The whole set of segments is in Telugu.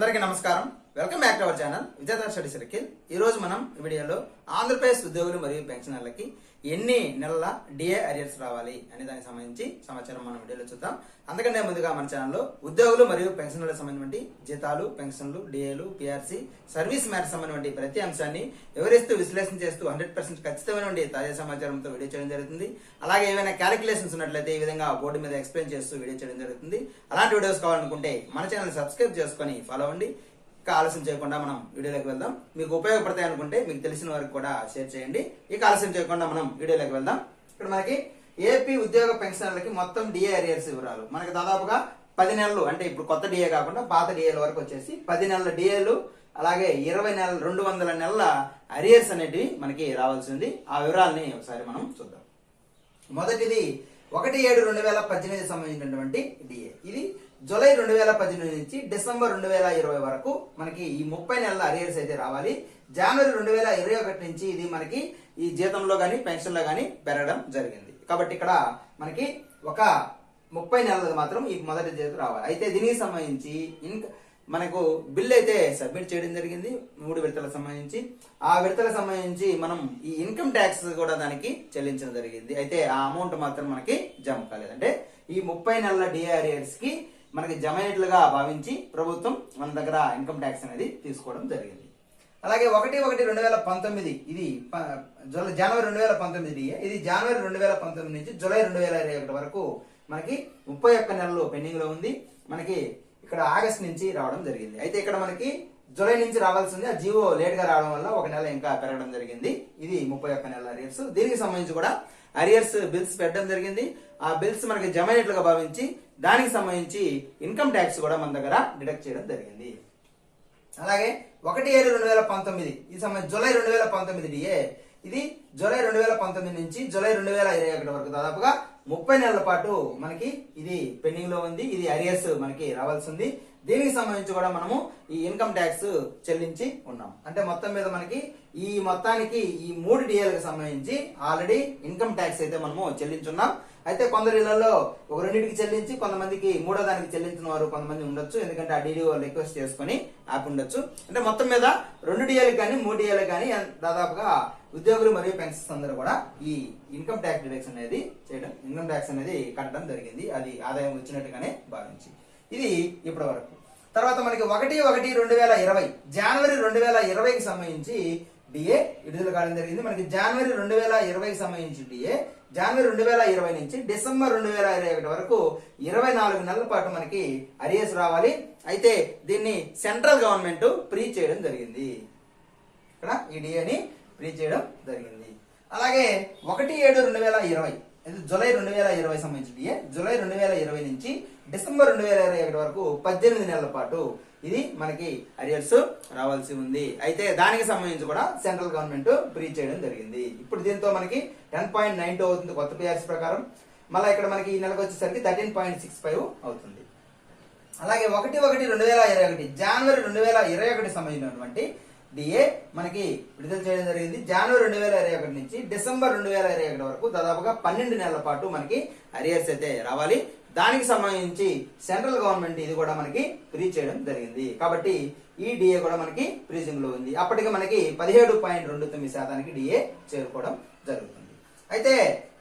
అందరికీ నమస్కారం. Welcome back to our channel Vijetha study circle. ఈ రోజు మనం వీడియోలో ఆంధ్రప్రదేశ్ ఉద్యోగులు మరియు పెన్షనర్లకి ఎన్ని నెలల డిఏ అరియర్స్ రావాలి అనే దానికి సంబంధించి సమాచారం మనం వీడియోలో చూద్దాం. అందుకంటే ముందుగా మన ఛానల్లో ఉద్యోగులు మరియు పెన్షనర్లకు సంబంధించి జీతాలు పెన్షన్లు డిఏలు పిఆర్సీ సర్వీస్ మ్యాటర్ సంబంధించి ప్రతి అంశాన్ని వివరిస్తూ విశ్లేషణ చేస్తూ హండ్రెడ్ పర్సెంట్ ఖచ్చితమైన తాజా సమాచారంతో వీడియో చేయడం జరుగుతుంది. అలాగే ఏమైనా క్యాలిక్యులేషన్స్ ఉన్నట్లయితే ఈ విధంగా బోర్డు మీద ఎక్స్ప్లెయిన్ చేస్తూ వీడియో చేయడం జరుగుతుంది. అలాంటి వీడియోస్ కావాలనుకుంటే మన ఛానల్ సబ్స్క్రైబ్ చేసుకొని ఫాలో అవ్వండి. ఇక ఆలస్యం చేయకుండా మనం వీడియోలోకి వెళ్దాం. మీకు ఉపయోగపడతాయి అనుకుంటే మీకు తెలిసిన వారికి కూడా షేర్ చేయండి. ఇక ఆలస్యం చేయకుండా మనం వీడియోలోకి వెళ్దాం. ఇక్కడ మనకి ఏపీ ఉద్యోగ పెన్షనర్లకి మొత్తం డిఏ అరియర్స్ వివరాలు. మనకి దాదాపుగా పది నెలలు అంటే ఇప్పుడు కొత్త డిఏ కాకుండా పాత డిఏల వరకు వచ్చేసి పది నెలల డిఏలు అలాగే ఇరవై నెలల రెండు వందల నెలల అరియర్స్ అనేటివి మనకి రావాల్సింది ఆ వివరాలని ఒకసారి మనం చూద్దాం. మొదటిది ఒకటి ఏడు రెండు వేల పద్దెనిమిది సంబంధించినటువంటి డిఏ ఇది జూలై రెండు వేల పద్దెనిమిది నుంచి డిసెంబర్ రెండు వేల ఇరవై వరకు మనకి ఈ ముప్పై నెలల అరియర్స్ అయితే రావాలి. జనవరి రెండు వేల ఇరవై ఒకటి నుంచి ఇది మనకి ఈ జీతంలో కానీ పెన్షన్లో కానీ పెరగడం జరిగింది. కాబట్టి ఇక్కడ మనకి ఒక ముప్పై నెలలు మాత్రం ఈ మొదటి జీతం రావాలి. అయితే దీనికి సంబంధించి ఇంకా మనకు బిల్ అయితే సబ్మిట్ చేయడం జరిగింది మూడు విడతలకు సంబంధించి. ఆ విడతలకు సంబంధించి మనం ఈ ఇన్కమ్ ట్యాక్స్ కూడా దానికి చెల్లించడం జరిగింది. అయితే ఆ అమౌంట్ మాత్రం మనకి జమ కాలేదు. అంటే ఈ ముప్పై నెలల డిఆర్ఏర్స్కి మనకి జమ అయినట్లుగా భావించి ప్రభుత్వం మన దగ్గర ఇన్కమ్ ట్యాక్స్ అనేది తీసుకోవడం జరిగింది. అలాగే ఒకటి ఒకటి రెండు వేల పంతొమ్మిది ఇది జనవరి రెండు వేల పంతొమ్మిది ఇది జనవరి రెండు వేల పంతొమ్మిది నుంచి జూలై రెండు వేల ఇరవై ఒకటి వరకు మనకి ముప్పై ఒక్క నెలలు పెండింగ్లో ఉంది. మనకి ఇక్కడ ఆగస్ట్ నుంచి రావడం జరిగింది. అయితే ఇక్కడ మనకి జూలై నుంచి రావాల్సింది ఆ జీవో లేట్గా రావడం వల్ల ఒక నెల ఇంకా పెరగడం జరిగింది. ఇది ముప్పై ఒక్క నెలల అరియర్స్. దీనికి సంబంధించి కూడా అరియర్స్ బిల్స్ పెట్టడం జరిగింది. ఆ బిల్స్ మనకి జమ అయినట్లుగా భావించి దానికి సంబంధించి ఇన్కమ్ ట్యాక్స్ కూడా మన దగ్గర డిడక్ట్ చేయడం జరిగింది. అలాగే ఒకటి ఏడు రెండు వేల పంతొమ్మిది ఈ సమయం జూలై రెండు వేల పంతొమ్మిది డిఏ ఇది జూలై రెండు వేల పంతొమ్మిది నుంచి జూలై రెండు వేల ఇరవై ఒకటి వరకు దాదాపుగా ముప్పై నెలల పాటు మనకి ఇది పెండింగ్లో ఉంది ఇది అరియర్స్ మనకి రావాల్సింది దీనికి సంబంధించి కూడా మనము ఈ ఇన్కమ్ ట్యాక్స్ చెల్లించి ఉన్నాం. అంటే మొత్తం మీద మనకి ఈ మొత్తానికి ఈ మూడు డిఏలకు సంబంధించి ఆల్రెడీ ఇన్కమ్ ట్యాక్స్ అయితే మనము చెల్లించున్నాం. అయితే కొందరు ఇళ్ళలో ఒక రెండింటికి చెల్లించి కొంతమందికి మూడో దానికి చెల్లించిన వారు కొంతమంది ఉండొచ్చు. ఎందుకంటే ఆ డీడీ రిక్వెస్ట్ చేసుకుని ఆపి ఉండొచ్చు. అంటే మొత్తం మీద రెండు డిఏలకు కానీ మూడు డిఏలకు కానీ దాదాపుగా ఉద్యోగులు మరియు పెన్షన్స్ అందరూ కూడా ఈ ఇన్కమ్ ట్యాక్స్ డిడక్షన్ అనేది చేయడం ఇన్కమ్ ట్యాక్స్ అనేది కట్టడం జరిగింది. అది ఆదాయం వచ్చినట్టుగానే భావించి. ఇది ఇప్పటి వరకు తర్వాత మనకి ఒకటి ఒకటి రెండు వేల ఇరవై జనవరి రెండు వేల ఇరవైకి సంబంధించి డిఏ విడుదల కావడం జరిగింది. మనకి జనవరి రెండు వేల ఇరవైకి సంబంధించి డిఏ జనవరి రెండు వేల ఇరవై నుంచి డిసెంబర్ రెండు వేల ఇరవై ఒకటి వరకు ఇరవై నాలుగు నెలల పాటు మనకి అరియర్స్ రావాలి. అయితే దీన్ని సెంట్రల్ గవర్నమెంట్ ప్రీ చేయడం జరిగింది. ఇక్కడ ఈ డిఏని ప్రీ చేయడం జరిగింది. అలాగే ఒకటి ఏడు రెండు వేల ఇరవై ఇది జూలై రెండు వేల ఇరవై సంబంధించింది. డిఏ జూలై రెండు వేల ఇరవై నుంచి డిసెంబర్ రెండు వేల ఇరవై ఒకటి వరకు పద్దెనిమిది నెలల పాటు ఇది మనకి అరియర్స్ రావాల్సి ఉంది. అయితే దానికి సంబంధించి కూడా సెంట్రల్ గవర్నమెంట్ ఫ్రీ చేయడం జరిగింది. ఇప్పుడు దీంతో మనకి టెన్ పాయింట్ నైన్ టూ అవుతుంది కొత్త పిఆర్సీ ప్రకారం. మళ్ళీ ఇక్కడ మనకి ఈ నెలకు వచ్చేసరికి థర్టీన్ పాయింట్ సిక్స్ ఫైవ్ అవుతుంది. అలాగే ఒకటి ఒకటి రెండు వేల ఇరవై ఒకటి జనవరి రెండు వేల ఇరవై ఒకటి సంబంధించినటువంటి డిఏ మనకి విడుదల చేయడం జరిగింది. జనవరి రెండు వేల ఇరవై ఒకటి నుంచి డిసెంబర్ రెండు వేల ఇరవై ఒకటి వరకు దాదాపుగా పన్నెండు నెలల పాటు మనకి అరియర్స్ అయితే రావాలి. దానికి సంబంధించి సెంట్రల్ గవర్నమెంట్ ఇది కూడా మనకి ఫ్రీ చేయడం జరిగింది. కాబట్టి ఈ డిఏ కూడా మనకి ఫ్రీజింగ్లో ఉంది. అప్పటికి మనకి పదిహేడు పాయింట్ రెండు తొమ్మిది శాతానికి డిఏ చేరుకోవడం జరుగుతుంది. అయితే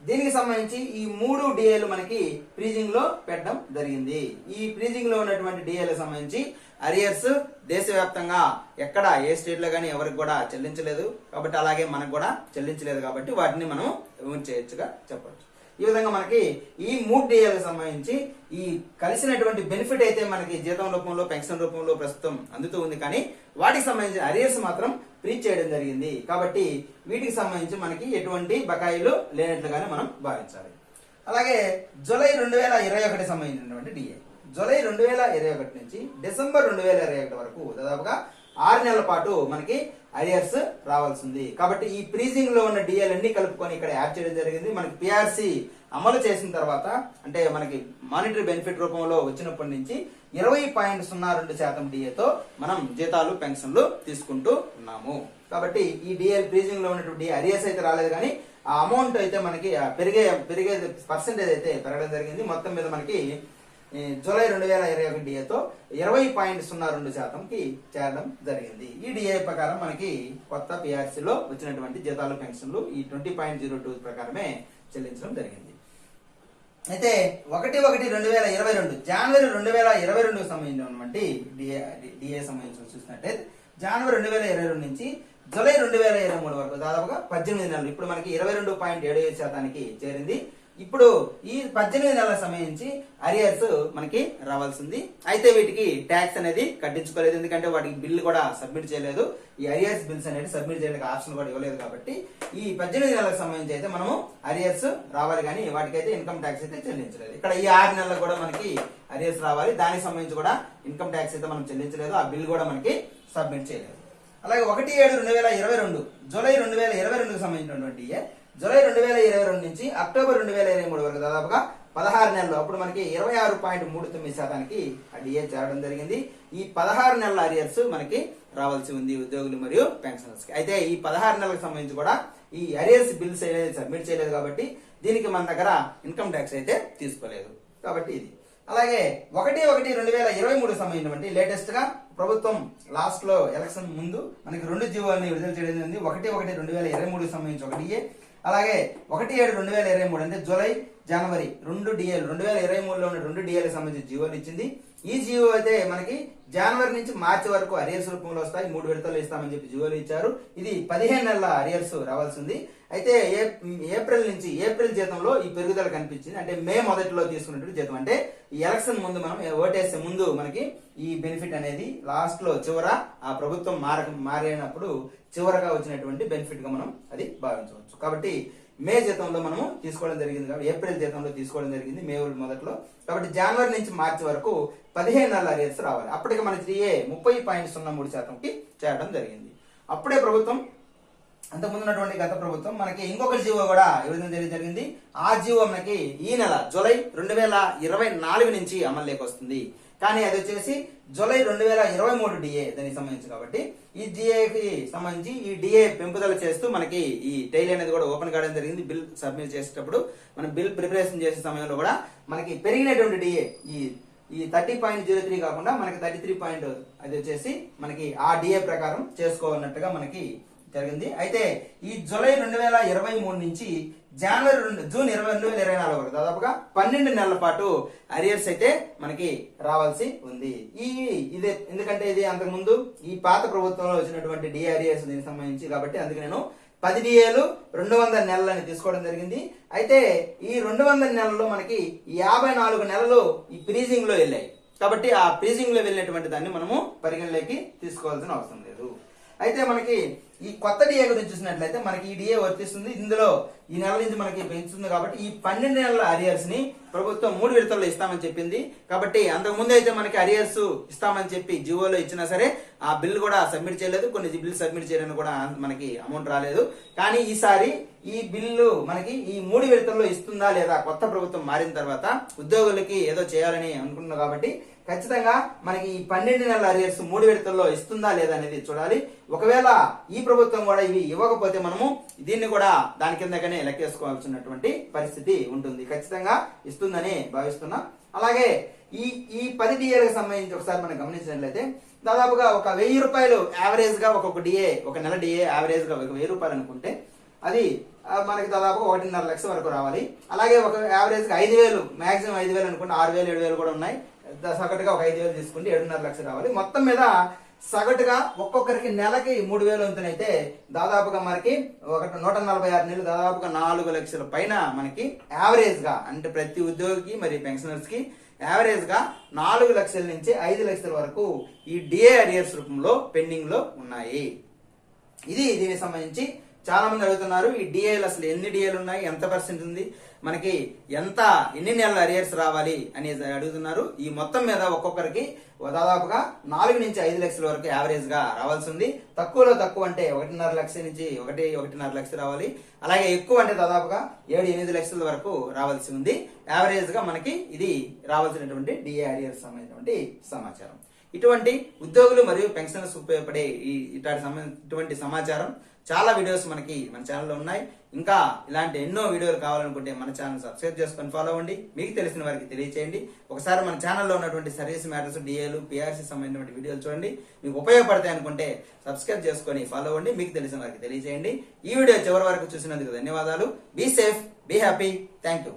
దీనికి సంబంధించి ఈ మూడు డిఏలు మనకి ఫ్రీజింగ్లో పెట్టడం జరిగింది. ఈ ఫ్రీజింగ్లో ఉన్నటువంటి డిఏలకు సంబంధించి అరియర్స్ దేశవ్యాప్తంగా ఎక్కడ ఏ స్టేట్లో కానీ ఎవరికి కూడా చెల్లించలేదు. కాబట్టి అలాగే మనకు కూడా చెల్లించలేదు కాబట్టి వాటిని మనం చేయొచ్చుగా చెప్పవచ్చు ఈ విధంగా మనకి ఈ మూడు డిఏలకు సంబంధించి ఈ కలిసినటువంటి బెనిఫిట్ అయితే మనకి జీతం రూపంలో పెన్షన్ రూపంలో ప్రస్తుతం అందుతూ ఉంది. కానీ వాటికి సంబంధించిన అరియర్స్ మాత్రం ప్రీచ్ చేయడం జరిగింది. కాబట్టి వీటికి సంబంధించి మనకి ఎటువంటి బకాయిలు లేనట్లుగానే మనం భావించాలి. అలాగే జూలై రెండు వేల ఇరవై ఒకటి సంబంధించినటువంటి డిఏ. జూలై రెండు వేల ఇరవై ఒకటి నుంచి డిసెంబర్ రెండు వేల ఇరవై ఒకటి వరకు దాదాపుగా ఆరు నెలల పాటు మనకి అరియర్స్ రావాల్సింది. కాబట్టి ఈ ప్రీజింగ్లో ఉన్న డిఏలన్నీ కలుపుకొని ఇక్కడ యాడ్ చేయడం జరిగింది. మనకి పిఆర్సి అమలు చేసిన తర్వాత అంటే మనకి మానిటరీ బెనిఫిట్ రూపంలో వచ్చినప్పటి నుంచి ఇరవై పాయింట్ సున్నా రెండు శాతం డిఏతో మనం జీతాలు పెన్షన్లు తీసుకుంటూ ఉన్నాము. కాబట్టి ఈ డిఎల్ ఫ్రీజింగ్లో ఉన్నటువంటి అరియర్స్ అయితే రాలేదు కానీ ఆ అమౌంట్ అయితే మనకి పెరిగే పెరిగే పర్సెంటేజ్ అయితే పెరగడం జరిగింది. మొత్తం మీద మనకి జూలై రెండు వేల ఇరవై ఒకటి డిఏతో ఇరవై పాయింట్ సున్నా రెండు శాతంకి చేరడం జరిగింది. ఈ డిఏ ప్రకారం మనకి కొత్త పిఆర్సీలో వచ్చినటువంటి జీతాలు పెన్షన్లు ఈ ట్వంటీ పాయింట్ జీరో టూ ప్రకారమే చెల్లించడం జరిగింది. అయితే ఒకటి ఒకటి రెండు వేల ఇరవై రెండు జనవరి రెండు వేల ఇరవై రెండుకు సంబంధించినటువంటి డిఏ డిఏ సంబంధించి చూసినట్టే జనవరి రెండు వేల ఇరవై రెండు నుంచి జూలై రెండు వేల ఇరవై మూడు వరకు దాదాపుగా పద్దెనిమిది నెలలు ఇప్పుడు మనకి ఇరవై రెండు పాయింట్ ఏడు ఐదు శాతానికి చేరింది. ఇప్పుడు ఈ పద్దెనిమిది నెలల సంబంధించి అరియర్స్ మనకి రావాల్సింది. అయితే వీటికి ట్యాక్స్ అనేది కట్టించుకోలేదు. ఎందుకంటే వాటికి బిల్లు కూడా సబ్మిట్ చేయలేదు. ఈ అరియర్స్ బిల్స్ అనేది సబ్మిట్ చేయడానికి ఆప్షన్ కూడా ఇవ్వలేదు కాబట్టి ఈ పద్దెనిమిది నెలలకు సంబంధించి అయితే మనము అరియర్స్ రావాలి కానీ వాటికైతే ఇన్కమ్ ట్యాక్స్ అయితే చెల్లించలేదు. ఇక్కడ ఈ ఆరు నెలలు కూడా మనకి అరియర్స్ రావాలి. దానికి సంబంధించి కూడా ఇన్కమ్ ట్యాక్స్ అయితే మనం చెల్లించలేదు. ఆ బిల్ కూడా మనకి సబ్మిట్ చేయలేదు. అలాగే ఒకటి ఏడు రెండు వేల ఇరవై రెండు జూలై రెండు వేల ఇరవై రెండుకు సంబంధించినటువంటి జూలై రెండు వేల ఇరవై రెండు నుంచి అక్టోబర్ రెండు వేల ఇరవై మూడు వరకు దాదాపుగా పదహారు నెలలు అప్పుడు మనకి ఇరవై ఆరు పాయింట్ మూడు తొమ్మిది శాతానికి ఆ డిఏ చేరడం జరిగింది. ఈ పదహారు నెలల అరియర్స్ మనకి రావాల్సి ఉంది ఉద్యోగులు మరియు పెన్షనర్స్కి. అయితే ఈ పదహారు నెలలకు సంబంధించి కూడా ఈ అరియర్స్ బిల్స్ అనేది సబ్మిట్ చేయలేదు కాబట్టి దీనికి మన దగ్గర ఇన్కమ్ ట్యాక్స్ అయితే తీసుకోలేదు. కాబట్టి ఇది. అలాగే ఒకటి ఒకటి రెండు వేల ఇరవై మూడు సంబంధించినటువంటి లేటెస్ట్గా ప్రభుత్వం లాస్ట్లో ఎలక్షన్ ముందు మనకి రెండు జీవోల్ని విడుదల చేయడం జరిగింది. ఒకటి ఒకటి రెండు వేల ఇరవై మూడు సంబంధించి ఒకటి అలాగే ఒకటి ఏడు రెండు వేల ఇరవై మూడు అంటే జూలై జనవరి రెండు డిఏలు రెండు వేల ఇరవై మూడులో ఉన్న రెండు డిఏలకు సంబంధించి జీవోలు ఇచ్చింది. ఈ జియో అయితే మనకి జనవరి నుంచి మార్చి వరకు అరియర్స్ రూపంలో వస్తాయి. మూడు విడతలు ఇస్తామని చెప్పి జియోలు ఇచ్చారు. ఇది పదిహేను నెలల అరియర్స్ రావాల్సింది. అయితే ఏ- ఏప్రిల్ నుంచి ఏప్రిల్ జీతంలో ఈ పెరుగుదల కనిపించింది. అంటే మే మొదటిలో తీసుకున్నటువంటి జీతం. అంటే ఈ ఎలక్షన్ ముందు మనం ఓటేసే ముందు మనకి ఈ బెనిఫిట్ అనేది లాస్ట్లో చివర ఆ ప్రభుత్వం మార మారినప్పుడు చివరగా వచ్చినటువంటి బెనిఫిట్గా మనం అది భావించవచ్చు. కాబట్టి మే జీతంలో మనము తీసుకోవడం జరిగింది కాబట్టి ఏప్రిల్ జీతంలో తీసుకోవడం జరిగింది మే మొదట్లో. కాబట్టి జనవరి నుంచి మార్చి వరకు పదిహేను నెలల అరియర్స్ రావాలి. అప్పటికి మన త్రీఏ ముప్పై పాయింట్ సున్నా మూడు శాతంకి చేరడం జరిగింది. అప్పుడే ప్రభుత్వం అంతకుముందు ఉన్నటువంటి గత ప్రభుత్వం మనకి ఇంకొక జీవో కూడా ఇవ్వడం జరిగి- జరిగింది. ఆ జీవో మనకి ఈ నెల జూలై రెండు వేల ఇరవై నాలుగు నుంచి అమల్లోకి వస్తుంది. కానీ అది వచ్చేసి జూలై రెండు వేల ఇరవై మూడు డిఏ దానికి సంబంధించి కాబట్టి ఈ డిఏకి సంబంధించి ఈ డిఏ పెంపుదల చేస్తూ మనకి ఈ టైల్ అనేది కూడా ఓపెన్ కావడం జరిగింది. బిల్ సబ్మిట్ చేసేటప్పుడు మనం బిల్ ప్రిపరేషన్ చేసే సమయంలో కూడా మనకి పెరిగినటువంటి డిఏ ఈ ఈ థర్టీ పాయింట్ జీరో త్రీ కాకుండా మనకి థర్టీ త్రీ పాయింట్ అది వచ్చేసి మనకి ఆ డిఏ ప్రకారం చేసుకోవాలన్నట్టుగా మనకి జరిగింది. అయితే ఈ జూలై రెండు వేల ఇరవై మూడు నుంచి జనవరి రెండు జూన్ ఇరవై రెండు వేల ఇరవై నాలుగు వరకు దాదాపుగా పన్నెండు నెలల పాటు అరియర్స్ అయితే మనకి రావాల్సి ఉంది. ఈ ఇదే ఎందుకంటే ఇది అంతకుముందు ఈ పాత ప్రభుత్వంలో వచ్చినటువంటి డి అరియర్స్ దీనికి సంబంధించి కాబట్టి అందుకు నేను పది డిఏలు రెండు వందల నెలలని తీసుకోవడం జరిగింది. అయితే ఈ రెండు వందల నెలల్లో మనకి యాభై నాలుగు నెలలు ఈ ప్రీజింగ్లో వెళ్ళాయి. కాబట్టి ఆ ప్రీజింగ్లో వెళ్ళినటువంటి దాన్ని మనము పరిగణలోకి తీసుకోవాల్సిన అవసరం లేదు. అయితే మనకి ఈ కొత్త డిఏ గురించి చూసినట్లయితే మనకి ఈ డిఏ వర్తిస్తుంది. ఇందులో ఈ నెల నుంచి మనకి పెంచుతుంది కాబట్టి ఈ పన్నెండు నెలల అరియర్స్ని ప్రభుత్వం మూడు విడతల్లో ఇస్తామని చెప్పింది. కాబట్టి అంతకు ముందు అయితే మనకి అరియర్స్ ఇస్తామని చెప్పి జియోలో ఇచ్చినా సరే ఆ బిల్ కూడా సబ్మిట్ చేయలేదు. కొన్ని బిల్ సబ్మిట్ చేయడానికి కూడా మనకి అమౌంట్ రాలేదు. కానీ ఈసారి ఈ బిల్లు మనకి ఈ మూడు విడతల్లో ఇస్తుందా లేదా కొత్త ప్రభుత్వం మారిన తర్వాత ఉద్యోగులకి ఏదో చేయాలని అనుకుంటున్నాం కాబట్టి ఖచ్చితంగా మనకి ఈ పన్నెండు నెలల అరియర్స్ మూడు విడతల్లో ఇస్తుందా లేదా అనేది చూడాలి. ఒకవేళ ఈ ప్రభుత్వం కూడా ఇవి ఇవ్వకపోతే మనము దీన్ని కూడా దాని కిందగానే లెక్కేసుకోవాల్సినటువంటి పరిస్థితి ఉంటుంది. ఖచ్చితంగా ఇస్తుందని భావిస్తున్నాం. అలాగే ఈ ఈ పది డిఏలకు సంబంధించి ఒకసారి మనం గమనించినట్లయితే దాదాపుగా ఒక వెయ్యి రూపాయలు యావరేజ్గా ఒక్కొక్క డిఏ ఒక నెల డిఏ యావరేజ్గా ఒక వెయ్యి రూపాయలు అనుకుంటే అది మనకి దాదాపు ఒకటిన్నర లక్ష వరకు రావాలి. అలాగే ఒక యావరేజ్గా ఐదు వేలు మాక్సిమం ఐదు వేలు అనుకుంటే ఆరు వేలు ఏడు వేలు కూడా ఉన్నాయి. సగటుగా ఒక ఐదు వేలు తీసుకుంటే ఏడున్నర లక్షలు రావాలి. మొత్తం మీద సగటుగా ఒక్కొక్కరికి నెలకి మూడు వేల వంతునైతే దాదాపుగా మనకి ఒక నూట నలభై ఆరు నెలలు దాదాపుగా నాలుగు లక్షల పైన మనకి యావరేజ్గా అంటే ప్రతి ఉద్యోగికి మరి పెన్షనర్స్కి యావరేజ్గా నాలుగు లక్షల నుంచి ఐదు లక్షల వరకు ఈ డిఏ అరియర్స్ రూపంలో పెండింగ్లో ఉన్నాయి. ఇది దీనికి సంబంధించి చాలా మంది అడుగుతున్నారు ఈ డిఏలు అసలు ఎన్ని డిఏలు ఉన్నాయి ఎంత పర్సెంట్ ఉంది మనకి ఎంత ఎన్ని నెలల అరియర్స్ రావాలి అనేది అడుగుతున్నారు. ఈ మొత్తం మీద ఒక్కొక్కరికి దాదాపుగా నాలుగు నుంచి ఐదు లక్షల వరకు యావరేజ్గా రావాల్సి ఉంది. తక్కువలో తక్కువ అంటే ఒకటిన్నర లక్ష నుంచి ఒకటి ఒకటిన్నర లక్ష రావాలి. అలాగే ఎక్కువ అంటే దాదాపుగా ఏడు ఎనిమిది లక్షల వరకు రావాల్సి ఉంది. యావరేజ్గా మనకి ఇది రావాల్సినటువంటి డిఏ అరియర్స్ సంబంధించినటువంటి సమాచారం. ఇటువంటి ఉద్యోగులు మరియు పెన్షనర్స్ ఉపయోగపడే ఈ ఇట్లాంటి సంబంధ ఇటువంటి సమాచారం చాలా వీడియోస్ మనకి మన ఛానల్లో ఉన్నాయి. ఇంకా ఇలాంటి ఎన్నో వీడియోలు కావాలనుకుంటే మన ఛానల్ సబ్స్క్రైబ్ చేసుకొని ఫాలో అవ్వండి. మీకు తెలిసిన వారికి తెలియచేయండి. ఒకసారి మన ఛానల్లో ఉన్నటువంటి సర్వీస్ మ్యాటర్స్ డిఏలు పిఆర్సీ సంబంధించిన వీడియోలు చూడండి. మీకు ఉపయోగపడతాయి అనుకుంటే సబ్స్క్రైబ్ చేసుకొని ఫాలో అవ్వండి. మీకు తెలిసిన వారికి తెలియచేయండి. ఈ వీడియో చివరి వరకు చూసినందుకు ధన్యవాదాలు. Be safe be happy thank you